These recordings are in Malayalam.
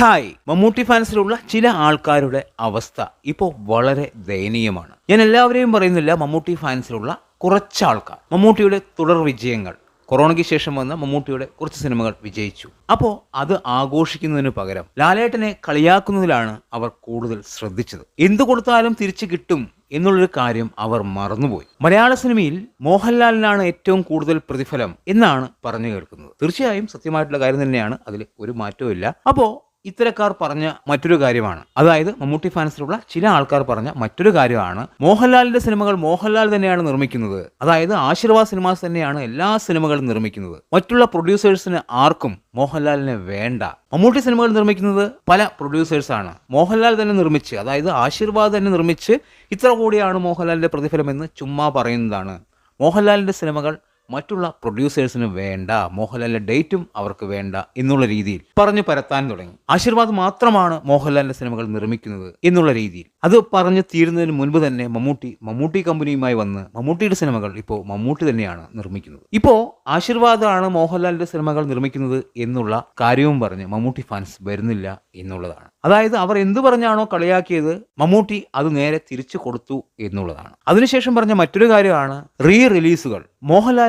ഹായ് മമ്മൂട്ടി ഫാൻസിലുള്ള ചില ആൾക്കാരുടെ അവസ്ഥ ഇപ്പോൾ വളരെ ദയനീയമാണ്. ഞാൻ എല്ലാവരെയും പറയുന്നില്ല മമ്മൂട്ടി ഫാൻസിലുള്ള കുറച്ച് ആൾക്കാർ. മമ്മൂട്ടിയുടെ തുടർ വിജയങ്ങൾ. കൊറോണയ്ക്ക് ശേഷം വന്ന മമ്മൂട്ടിയുടെ കുറച്ച് സിനിമകൾ വിജയിച്ചു. അപ്പോൾ അത് ആഘോഷിക്കുന്നതിന് പകരം ലാലേട്ടനെ കളിയാക്കുന്നതിലാണ് അവർ കൂടുതൽ ശ്രദ്ധിച്ചത്. എന്തു കൊടുത്താലും തിരിച്ചു കിട്ടും എന്നുള്ളൊരു കാര്യം അവർ മറന്നുപോയി. മലയാള സിനിമയിൽ മോഹൻലാലിനാണ് ഏറ്റവും കൂടുതൽ പ്രതിഫലം എന്നാണ് പറഞ്ഞു കേൾക്കുന്നത്. തീർച്ചയായും സത്യമായിട്ടുള്ള കാര്യം തന്നെയാണ്. അതിൽ ഒരു മാറ്റവും ഇല്ല അപ്പോൾ ഇത്തരക്കാർ പറഞ്ഞ മറ്റൊരു കാര്യമാണ്. അതായത് മമ്മൂട്ടി ഫാൻസിലുള്ള ചില ആൾക്കാർ പറഞ്ഞ മറ്റൊരു കാര്യമാണ്. മോഹൻലാലിന്റെ സിനിമകൾ മോഹൻലാൽ തന്നെയാണ് നിർമ്മിക്കുന്നത്. അതായത് ആശീർവാദ് സിനിമാസ് തന്നെയാണ് എല്ലാ സിനിമകളും നിർമ്മിക്കുന്നത്. മറ്റുള്ള പ്രൊഡ്യൂസേഴ്സിന് ആർക്കും മോഹൻലാലിനെ വേണ്ട. മമ്മൂട്ടി സിനിമകൾ നിർമ്മിക്കുന്നത് പല പ്രൊഡ്യൂസേഴ്സാണ്. മോഹൻലാൽ തന്നെ നിർമ്മിച്ച് അതായത് ആശീർവാദ് തന്നെ നിർമ്മിച്ച് ഇത്ര കൂടിയാണ് മോഹൻലാലിന്റെ പ്രതിഫലം എന്ന് ചുമ്മാ പറയുന്നതാണ്. മോഹൻലാലിന്റെ സിനിമകൾ മറ്റുള്ള പ്രൊഡ്യൂസേഴ്സിന് വേണ്ട മോഹൻലാലിന്റെ ഡേറ്റും അവർക്ക് വേണ്ട എന്നുള്ള രീതിയിൽ പറഞ്ഞു പരത്താൻ തുടങ്ങി. ആശീർവാദ് മാത്രമാണ് മോഹൻലാലിന്റെ സിനിമകൾ നിർമ്മിക്കുന്നത് എന്നുള്ള രീതിയിൽ. അത് പറഞ്ഞു തീരുന്നതിന് മുൻപ് തന്നെ മമ്മൂട്ടി മമ്മൂട്ടി കമ്പനിയുമായി വന്ന് മമ്മൂട്ടിയുടെ സിനിമകൾ ഇപ്പോൾ മമ്മൂട്ടി തന്നെയാണ് നിർമ്മിക്കുന്നത്. ഇപ്പോൾ ആശീർവാദാണ് മോഹൻലാലിന്റെ സിനിമകൾ നിർമ്മിക്കുന്നത് എന്നുള്ള കാര്യവും പറഞ്ഞ് മമ്മൂട്ടി ഫാൻസ് വരുന്നില്ല എന്നുള്ളതാണ്. അതായത് അവർ എന്തു പറഞ്ഞാണോ കളിയാക്കിയത് മമ്മൂട്ടി അത് നേരെ തിരിച്ചു കൊടുത്തു എന്നുള്ളതാണ്. അതിനുശേഷം പറഞ്ഞ മറ്റൊരു കാര്യമാണ് റീ റിലീസുകൾ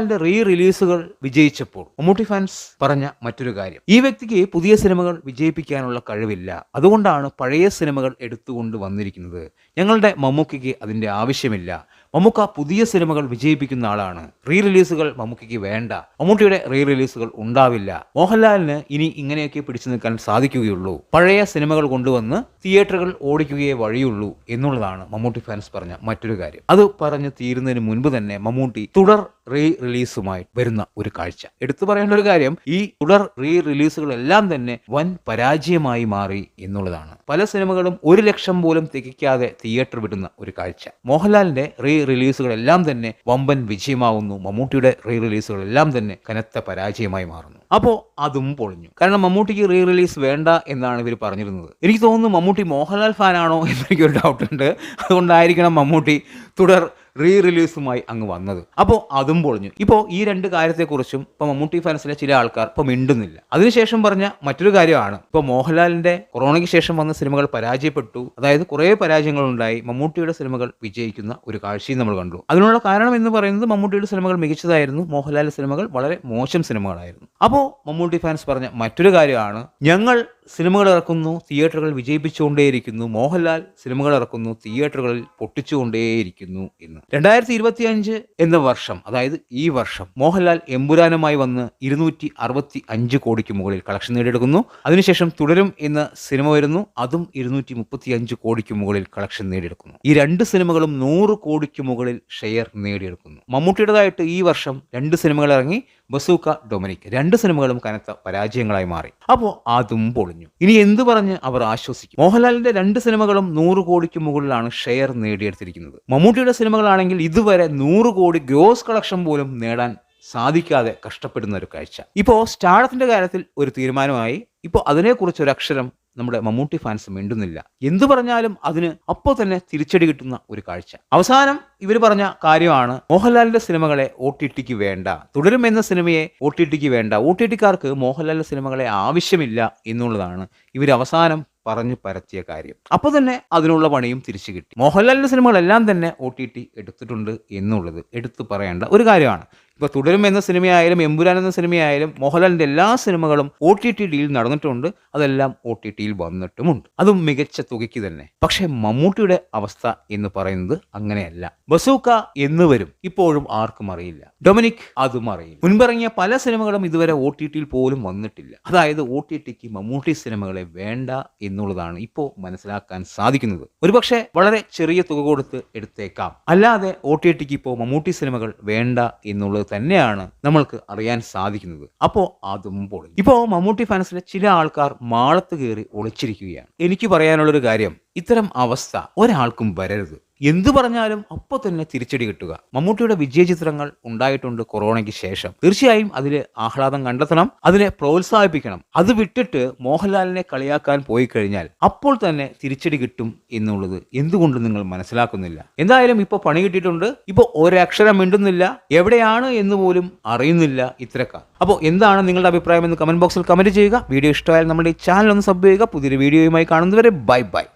മോഹൻലാലിന്റെ റീ റിലീസുകൾ വിജയിച്ചപ്പോൾ മമ്മൂട്ടി ഫാൻസ് പറഞ്ഞ മറ്റൊരു കാര്യം. ഈ വ്യക്തിക്ക് പുതിയ സിനിമകൾ വിജയിപ്പിക്കാനുള്ള കഴിവില്ല. അതുകൊണ്ടാണ് പഴയ സിനിമകൾ എടുത്തുകൊണ്ട് വന്നിരിക്കുന്നത്. ഞങ്ങളുടെ മമ്മൂക്കിക്ക് അതിന്റെ ആവശ്യമില്ല. മമ്മൂക്ക പുതിയ സിനിമകൾ വിജയിപ്പിക്കുന്ന ആളാണ്. റീ റിലീസുകൾ മമ്മൂക്കിക്ക് വേണ്ട. മമ്മൂട്ടിയുടെ റീ റിലീസുകൾ ഉണ്ടാവില്ല. മോഹൻലാലിന് ഇനി ഇങ്ങനെയൊക്കെ പിടിച്ചു നിൽക്കാൻ സാധിക്കുകയുള്ളൂ. പഴയ സിനിമകൾ കൊണ്ടുവന്ന് തിയേറ്ററുകൾ ഓടിക്കുകയേ വഴിയുള്ളൂ എന്നുള്ളതാണ് മമ്മൂട്ടി ഫാൻസ് പറഞ്ഞ മറ്റൊരു കാര്യം. അത് പറഞ്ഞ് തീരുന്നതിന് മുൻപ് തന്നെ മമ്മൂട്ടി തുടർ റീ റിലീസുമായി വരുന്ന ഒരു കാഴ്ച. എടുത്തു പറയേണ്ട ഒരു കാര്യം ഈ തുടർ റീ റിലീസുകളെല്ലാം തന്നെ വൻ പരാജയമായി മാറി എന്നുള്ളതാണ്. പല സിനിമകളും ഒരു ലക്ഷം പോലും തികയ്ക്കാതെ തിയേറ്റർ വിടുന്ന ഒരു കാഴ്ച. മോഹൻലാലിന്റെ റീ റിലീസുകളെല്ലാം തന്നെ വമ്പൻ വിജയമാവുന്നു. മമ്മൂട്ടിയുടെ റീ റിലീസുകളെല്ലാം തന്നെ കനത്ത പരാജയമായി മാറുന്നു. അപ്പോൾ അതും പൊളിഞ്ഞു. കാരണം മമ്മൂട്ടിക്ക് റീ റിലീസ് വേണ്ട എന്നാണ് ഇവർ പറഞ്ഞിരുന്നത്. എനിക്ക് തോന്നുന്നു മമ്മൂട്ടി മോഹൻലാൽ ഫാനാണോ എന്നെനിക്കൊരു ഡൗട്ടുണ്ട് അതുകൊണ്ടായിരിക്കണം മമ്മൂട്ടി തുടർ റീ റിലീസുമായി അങ്ങ് വന്നത്. അപ്പോൾ അതും പൊളിഞ്ഞു. ഇപ്പോൾ ഈ രണ്ട് കാര്യത്തെക്കുറിച്ചും ഇപ്പോൾ മമ്മൂട്ടി ഫാൻസിലെ ചില ആൾക്കാർ ഇപ്പോൾ മിണ്ടുന്നില്ല. അതിനുശേഷം പറഞ്ഞ മറ്റൊരു കാര്യമാണ് ഇപ്പോൾ മോഹൻലാലിന്റെ കൊറോണയ്ക്ക് ശേഷം വന്ന സിനിമകൾ പരാജയപ്പെട്ടു. അതായത് കുറേ പരാജയങ്ങളുണ്ടായി. മമ്മൂട്ടിയുടെ സിനിമകൾ വിജയിക്കുന്ന ഒരു കാഴ്ചയും നമ്മൾ കണ്ടു. അതിനുള്ള കാരണം എന്ന് പറയുന്നത് മമ്മൂട്ടിയുടെ സിനിമകൾ മികച്ചതായിരുന്നു. മോഹൻലാലിന്റെ സിനിമകൾ വളരെ മോശം സിനിമകളായിരുന്നു. അപ്പോൾ മമ്മൂട്ടി ഫാൻസ് പറഞ്ഞ മറ്റൊരു കാര്യമാണ് ഞങ്ങൾ സിനിമകൾ ഇറക്കുന്നു തിയേറ്ററുകൾ വിജയിപ്പിച്ചുകൊണ്ടേയിരിക്കുന്നു. മോഹൻലാൽ സിനിമകൾ ഇറക്കുന്നു തിയേറ്ററുകളിൽ പൊട്ടിച്ചുകൊണ്ടേയിരിക്കുന്നു എന്ന്. രണ്ടായിരത്തി ഇരുപത്തി അഞ്ച് എന്ന വർഷം അതായത് ഈ വർഷം മോഹൻലാൽ എമ്പുരാനുമായി വന്ന് ഇരുന്നൂറ്റി അറുപത്തി അഞ്ച് കോടിക്ക് മുകളിൽ കളക്ഷൻ നേടിയെടുക്കുന്നു. അതിനുശേഷം തുടരും എന്ന സിനിമ വരുന്നു അതും ഇരുന്നൂറ്റി മുപ്പത്തി അഞ്ച് കോടിക്ക് മുകളിൽ കളക്ഷൻ നേടിയെടുക്കുന്നു. ഈ രണ്ട് സിനിമകളും നൂറ് കോടിക്ക് മുകളിൽ ഷെയർ നേടിയെടുക്കുന്നു. മമ്മൂട്ടിയുടേതായിട്ട് ഈ വർഷം രണ്ട് സിനിമകൾ ഇറങ്ങി ബസൂക്ക ഡൊമിനിക് രണ്ട് സിനിമകളും കനത്ത പരാജയങ്ങളായി മാറി. അപ്പോൾ അതും പൊളിഞ്ഞു. ഇനി എന്ത് പറഞ്ഞ് അവർ ആശ്വസിക്കും? മോഹൻലാലിന്റെ രണ്ട് സിനിമകളും നൂറ് കോടിക്ക് മുകളിലാണ് ഷെയർ നേടിയെടുത്തിരിക്കുന്നത്. മമ്മൂട്ടിയുടെ സിനിമകളാണെങ്കിൽ ഇതുവരെ നൂറ് കോടി ഗ്രോസ് കളക്ഷൻ പോലും നേടാൻ സാധിക്കാതെ കഷ്ടപ്പെടുന്ന ഒരു കാഴ്ച. ഇപ്പോ സ്റ്റാർട്ടത്തിന്റെ കാര്യത്തിൽ ഒരു തീരുമാനമായി. ഇപ്പോൾ അതിനെക്കുറിച്ച് ഒരു അക്ഷരം നമ്മുടെ മമ്മൂട്ടി ഫാൻസ് മിണ്ടുന്നില്ല. എന്തു പറഞ്ഞാലും അതിന് അപ്പോൾ തന്നെ തിരിച്ചടി കിട്ടുന്ന ഒരു കാഴ്ച. അവസാനം ഇവർ പറഞ്ഞ കാര്യമാണ് മോഹൻലാലിന്റെ സിനിമകളെ ഒ ടി ടിക്ക് വേണ്ട തുടരും എന്ന സിനിമയെ ഒ ടി ടിക്ക് വേണ്ട ഒ ടി ടിക്കാർക്ക് മോഹൻലാലിന്റെ സിനിമകളെ ആവശ്യമില്ല എന്നുള്ളതാണ് ഇവർ അവസാനം പറഞ്ഞു പരത്തിയ കാര്യം. അപ്പോൾ തന്നെ അതിനുള്ള പണിയും തിരിച്ചു കിട്ടി. മോഹൻലാലിന്റെ സിനിമകളെല്ലാം തന്നെ ഒ ടി ടി എടുത്തിട്ടുണ്ട് എന്നുള്ളത് എടുത്തു പറയേണ്ട ഒരു കാര്യമാണ്. ഇപ്പോൾ തുടരും എന്ന സിനിമയായാലും എമ്പുരാൻ എന്ന സിനിമയായാലും മോഹൻലാലിന്റെ എല്ലാ സിനിമകളും ഒ ടി ടി ഡിയിൽ നടന്നിട്ടുണ്ട്. അതെല്ലാം ഒ ടി ടിയിൽ വന്നിട്ടുമുണ്ട്. അതും മികച്ച തുകയ്ക്ക് തന്നെ. പക്ഷേ മമ്മൂട്ടിയുടെ അവസ്ഥ എന്ന് പറയുന്നത് അങ്ങനെയല്ല. ബസൂക്ക എന്ന് വരും. ഇപ്പോഴും ആർക്കും അറിയില്ല. ഡൊമിനിക് അതും അറിയില്ല. മുൻപിറങ്ങിയ പല സിനിമകളും ഇതുവരെ ഒ ടി ടിയിൽ പോലും വന്നിട്ടില്ല. അതായത് ഒ ടി ടിക്ക് മമ്മൂട്ടി സിനിമകളെ വേണ്ട എന്നുള്ളതാണ് ഇപ്പോൾ മനസ്സിലാക്കാൻ സാധിക്കുന്നത്. ഒരുപക്ഷെ വളരെ ചെറിയ തുക കൊടുത്ത് എടുത്തേക്കാം. അല്ലാതെ ഒ ടി ടിക്ക് ഇപ്പോൾ മമ്മൂട്ടി സിനിമകൾ വേണ്ട എന്നുള്ളത് തന്നെയാണ് നമ്മൾക്ക് അറിയാൻ സാധിക്കുന്നത്. അപ്പോൾ അതും പൊളി ഇപ്പോൾ മമ്മൂട്ടി ഫാൻസിലെ ചില ആൾക്കാർ മാളത്ത് കയറി ഒളിച്ചിരിക്കുകയാണ്. എനിക്ക് പറയാനുള്ളൊരു കാര്യം ഇത്തരം അവസ്ഥ ഒരാൾക്കും വരരുത്. എന്തു പറഞ്ഞാലും അപ്പോൾ തന്നെ തിരിച്ചടി കിട്ടുക. മമ്മൂട്ടിയുടെ വിജയ ചിത്രങ്ങൾ ഉണ്ടായിട്ടുണ്ട് കൊറോണയ്ക്ക് ശേഷം. തീർച്ചയായും അതിൽ ആഹ്ലാദം കണ്ടെത്തണം അതിനെ പ്രോത്സാഹിപ്പിക്കണം. അത് വിട്ടിട്ട് മോഹൻലാലിനെ കളിയാക്കാൻ പോയി കഴിഞ്ഞാൽ അപ്പോൾ തന്നെ തിരിച്ചടി കിട്ടും എന്നുള്ളത് എന്തുകൊണ്ട് നിങ്ങൾ മനസ്സിലാക്കുന്നില്ല? എന്തായാലും ഇപ്പോൾ പണി കിട്ടിയിട്ടുണ്ട്. ഇപ്പോൾ ഒരക്ഷരം മിണ്ടുന്നില്ല. എവിടെയാണ് എന്ന് പോലും അറിയുന്നില്ല ഇത്രക്കാർ. അപ്പോൾ എന്താണ് നിങ്ങളുടെ അഭിപ്രായം എന്ന് കമന്റ് ബോക്സിൽ കമന്റ് ചെയ്യുക. വീഡിയോ ഇഷ്ടമായാൽ നമ്മുടെ ഈ ചാനൽ ഒന്ന് സബ് ചെയ്യുക. പുതിയൊരു വീഡിയോയുമായി കാണുന്നവരെ ബൈ ബൈ.